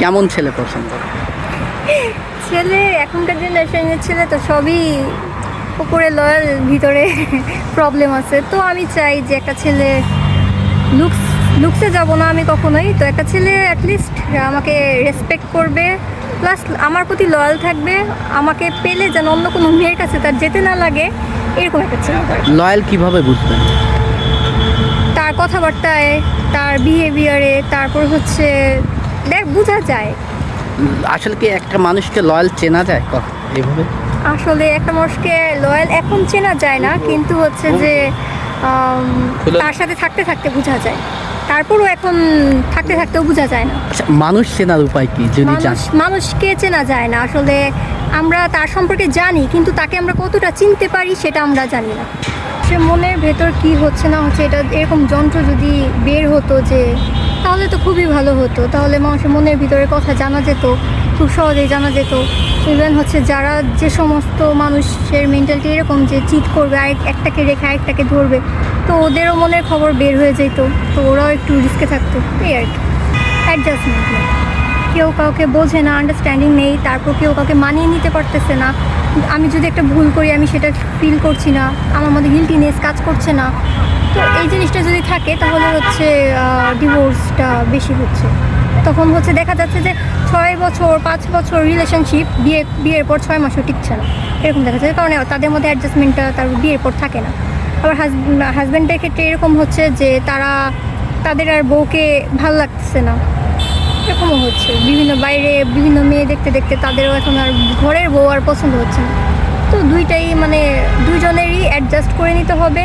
কেমন ছেলে পছন্দ? ছেলে এখনকার জেনারেশনের ছেলে তো সবই উপরে লয়াল ভিতরে প্রবলেম আছে। তো আমি চাই যে একটা ছেলে লুকস লুকসে যাব না আমি কখনোই। তো একটা ছেলে অ্যাটলিস্ট আমাকে রেসপেক্ট করবে। প্লাস আমার প্রতি লয়াল থাকবে। আমাকে পেলে যেন অন্য কোনো মেয়ের কাছে তার যেতে না লাগে এরকম একটা ছেলে। লয়াল কীভাবে বুঝবেন? তার কথাবার্তায় তার তারপর হচ্ছে দেখ বোঝা যায়। আসলে কি একটা মানুষকে লয়াল চেনা যায় এভাবে আসলে একটা মানুষকে লয়াল এখন চেনা যায় না কিন্তু হচ্ছে যে তার সাথে থাকতে থাকতে বোঝা যায়। তারপরও এখন থাকতে থাকতেও বোঝা যায় না। আচ্ছা মানুষ চেনার উপায় কি যদি মানুষকে চেনা যায় না। আসলে আমরা তার সম্পর্কে জানি কিন্তু তাকে আমরা কতটা চিনতে পারি সেটা আমরা জানি না। সে মনের ভেতর কি হচ্ছে না হচ্ছে এটা এরকম যন্ত্র যদি বের হতো যে তাহলে তো খুবই ভালো হতো। তাহলে মানুষের মনের ভিতরে কথা জানা যেত, খুব সহজেই জানা যেত। ইভেন হচ্ছে যারা যে সমস্ত মানুষের মেন্টালিটি এরকম যে চিট করবে, আরেক একটাকে রেখে আরেকটাকে ধরবে, তো ওদেরও মনের খবর বের হয়ে যেত, তো ওরাও একটু রিস্কে থাকতো। এই আর কি। অ্যাডজাস্টমেন্ট নেই। কেউ কাউকে বোঝে না আন্ডারস্ট্যান্ডিং নেই, তারপর কেউ কাউকে মানিয়ে নিতে পারতেছে না। আমি যদি একটা ভুল করি, আমি সেটা ফিল করছি না। আমার মধ্যে গিলটিনেস কাজ করছে না। তো এই জিনিসটা যদি থাকে, তাহলে হচ্ছে ডিভোর্সটা বেশি হচ্ছে। তখন হচ্ছে দেখা যাচ্ছে যে ছয় বছর, পাঁচ বছর রিলেশনশিপ বিয়ে, বিয়ের পর ছয় মাসও টিকছে না। এরকম দেখা যাচ্ছে। কারণ তাদের মধ্যে অ্যাডজাস্টমেন্টটা তার বিয়ের পর থাকে না। আবার হাজব্যান্ডের ক্ষেত্রে এরকম হচ্ছে যে তারা, তাদের আর বউকে ভালো লাগতেছে না। এরকমও হচ্ছে। বিভিন্ন বাইরে, বিভিন্ন মেয়ে দেখতে দেখতে তাদেরও এখন আর ঘরের বউ আর পছন্দ হচ্ছে না। তো দুইটাই মানে দুজনেরই অ্যাডজাস্ট করে নিতে হবে।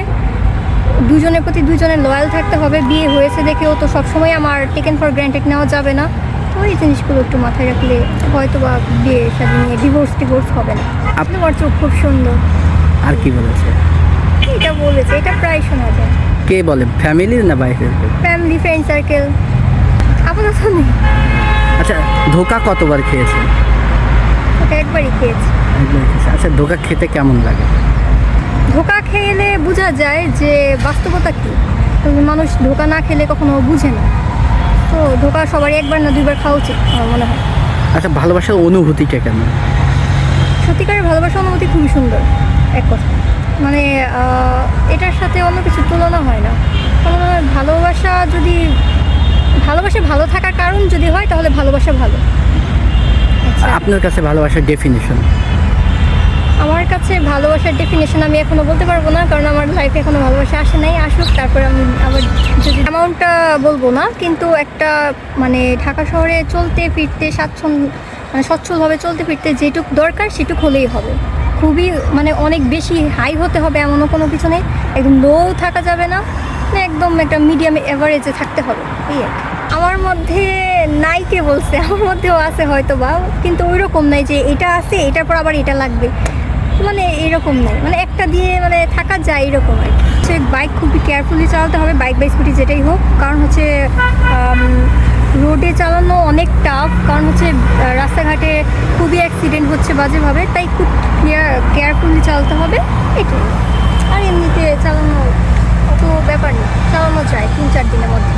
দুজনের প্রতি দুজনের লয়াল থাকতে হবে বিয়ে হয়েছে দেখেও তো সবসময় আমার টেকেন ফর গ্র্যান্টেড নেওয়া যাবে না। তো এই জিনিসগুলো একটু মাথায় রাখলে হয়তো বা বিয়ে সাথে নিয়ে ডিভোর্স টিভোর্স হবে না। আপনি আমার চোখ খুব সুন্দর। আর কি বলেছে? এটা বলেছে এটা প্রায় শোনা যায়। কে বলে ফ্যামিলি না বাইরের কেউ? ফ্যামিলি ফ্রেন্ড সার্কেল আপাতত নেই। আচ্ছা ধোকা কতবার খেয়েছে? ওটা একবারই খেয়েছি। একবার খেয়েছে। আচ্ছা ধোকা খেতে কেমন লাগে? ধোকা খেলে বোঝা যায় যে বাস্তবতা কী। মানুষ ধোকা না খেলে কখনো বুঝে না। তো ধোকা সবারই একবার না দুইবার খাওয়া উচিত আমার মনে হয়। আচ্ছা ভালোবাসার অনুভূতিটা কেমন? সত্যিকারের ভালোবাসা অনুভূতি খুবই সুন্দর এক কথা মানে এটার সাথে অন্য কিছু তুলনা হয় না। আমার মনে হয় ভালোবাসা যদি ভালোবাসা ভালো থাকার কারণ যদি হয় তাহলে ভালোবাসা ভালো। আপনার কাছে ভালোবাসার ডেফিনেশন আমার কাছে ভালোবাসার ডেফিনেশন আমি এখনও বলতে পারব না, কারণ আমার লাইফে এখনও ভালোবাসা আসে নাই, আসুক, তারপরে আমি আবার যদি অ্যামাউন্টটা বলব না, কিন্তু একটা মানে ঢাকা শহরে চলতে ফিরতে স্বাচ্ছন্দ্য মানে সচ্ছলভাবে চলতে ফিরতে যেটুক দরকার সেটুক হলেই হবে। খুবই মানে অনেক বেশি হাই হতে হবে এমনও কোনো কিছু নেই, একদম লো থাকা যাবে না মানে একদম একটা মিডিয়াম এভারেজে থাকতে হবে, এই আর আমার মধ্যে নাই কে বলছে, আমার মধ্যেও আছে হয়তো বা কিন্তু ওই রকম নাই যে এটা আছে, এটার পর আবার এটা লাগবে। মানে এরকম নাই। মানে একটা দিয়ে মানে থাকা যায় এরকম আর হচ্ছে বাইক খুবই কেয়ারফুলি চালাতে হবে বাইক বা স্কুটি যেটাই হোক। কারণ হচ্ছে রোডে চালানো অনেক টাফ কারণ হচ্ছে রাস্তাঘাটে খুবই অ্যাক্সিডেন্ট হচ্ছে বাজেভাবে। তাই খুব কেয়ার কেয়ারফুলি চালাতে হবে, এটাই। আর এমনিতে চালানো অত ব্যাপার নেই চালানো যায়, তিন চার দিনের মধ্যে।